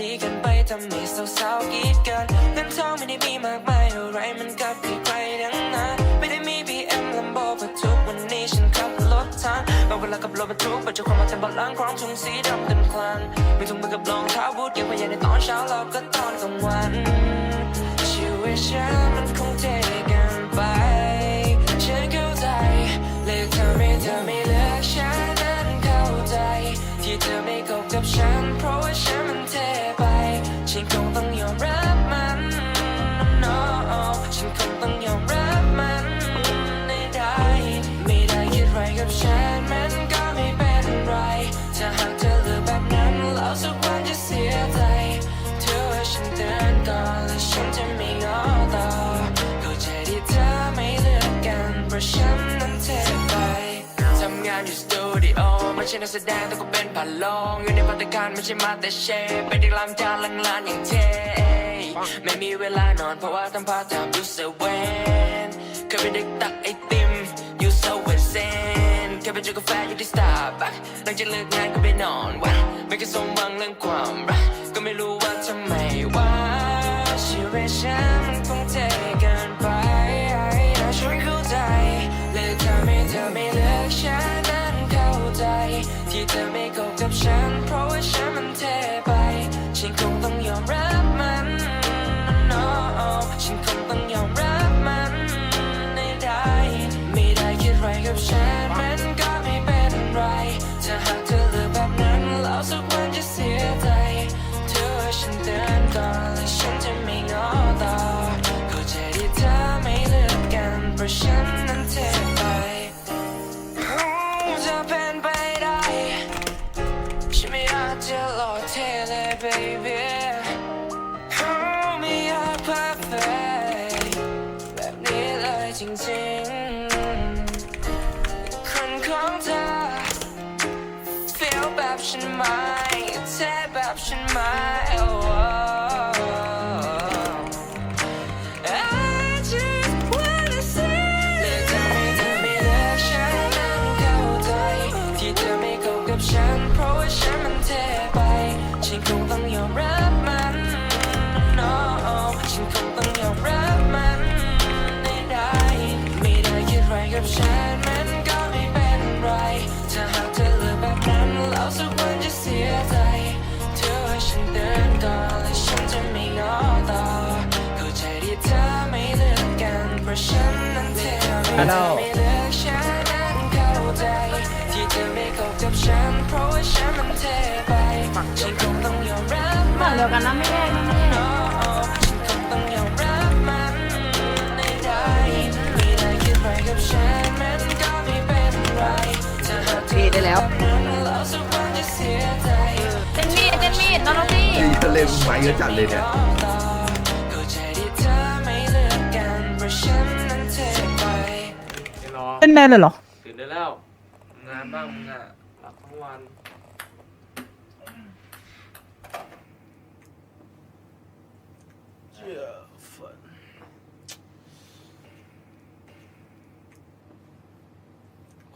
ดีกันไปทำให้สาวๆกีดกันเงินทองไม่ได้มีมากมายอะไรมันกับใครๆทั้งนั้นไม่ได้มี BM Lambo เพระทุกวันนี้ฉันขับรถทางบางเวลากับรถบรรทุกปัจจุบันมาเต็มเบาะหลังครองถุงสีดำเต็มคลังไมีถุงมือกับรองเท้าบูทเก็บไว้ใหญ่ในตอนเช้าแล้วก็ตอนกลางวันชีวิตฉันมันคงเทกันไปฉันเข้าใจเลือกเธอไม่เธอไม่เลือกฉันนั้นเข้าใจที่เธอไม่คบกับฉันเพราะว่าฉัน ฉันคงต้องยอมรับมัน no ฉันคงต้องยอมรับมันไม่ได้ไม่ได้คิดไรกับฉันมันก็ไม่เป็นไรถ้าหากเธอเลือกแบบนั้นแล้วสักวันจะเสียใจเธอว่าฉันเดินก่อนและฉันจะไม่ง้อต่อเข้าใจที่เธอไม่เลือกกันเพราะฉันนั้นเทไปทำงานอยู่สตูดิโอ ใช่นักแสดงแต่ก็เป็นผ่านลองอยู่ในพัตตาคารไม่ใช่มาแต่เชฟไปที่ลำจานลังลานอย่างเท่ไม่มีเวลานอนเพราะว่าทำพาทไทม์อยู่เซเว่นเคยเป็นเด็กตักไอติมยูเซเว่นเซนเคยไปจิบกาแฟอยู่ที่สตาร์บัคหลังจากเลิกงานก็ไปนอนวะไม่เคยสมหวังเรื่องความรักก็ไม่รู้ว่าทำไมว่าชีวิตฉัน ต้องยอมรับมัน no ฉันคงต้องยอมรับมันไม่ได้ ไม่ได้คิดไรกับฉันมันก็ไม่เป็นไรถ้าหากเธอเลือกแบบนั้นแล้วสักวันจะเสียใจเธอฉันเดินก่อนและฉันจะไม่ง้อต่อเข้าใจที่เธอไม่เลือกกันเพราะฉันนั้นเทไปจะเป็นไปได้ฉันไม่อากจะหลอกเธอเลย baby จริงคนของเธอ feel แบบฉันไหม ฉันมันก็ไม่เป็นไรถ้าหากเธอเลือกแบบนั้นแล้วสักวันจะเสียใจเธอว่าฉันเดินก่อนและฉันจะไม่งอต่อเข้าใจที่เธอไม่เลือกกันเพราะฉันนั้นเทไม่เธอไม่เลือกฉันนั้นเข้าใจ ที่เธอไม่คบกับฉันเพราะว่าฉันมันเทไปฉันคงต้องยอมรับ ฝั่งเดียวกันนะไม่แยกไม่แยก ได้แล้วนั้นแล้วสักวันจะเสียใจเจนมีดเจนมีดน้องน้องพี่นี่ทะเลมึงไปเยอะจัดเลยเนี่ยเข้าใจที่เธอไม่เลือกกันเพราะฉันนั้นเทไปไม่รอเป็นแมนเลยเหรอ ตื่นได้แล้ว งานบ้างมึงอะหลับทั้งวัน เชื่อฝัน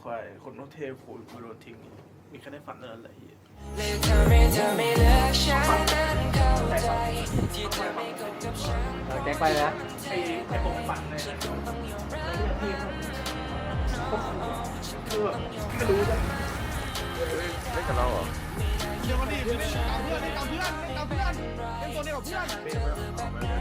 ควายคนต้องเทผูกกูโดนทิ้งมีแค่ได้ฝันเท่านั้นแหละเหี้ยเลือกเธอไม่เธอไม่เลือกฉันนั้นเข้าใจที่เธอไม่คบกับฉันแจ็คไปแล้วไอ้ไอ้ผมฝันเลยนะคือแบบไม่รู้จะเล่นกับเราเหรอเดี๋ยวมาดิเล่นตามเพื่อนเล่นตามเพื่อนเล่นตามเพื่อนเล่นตัวเดียวกับเพื่อน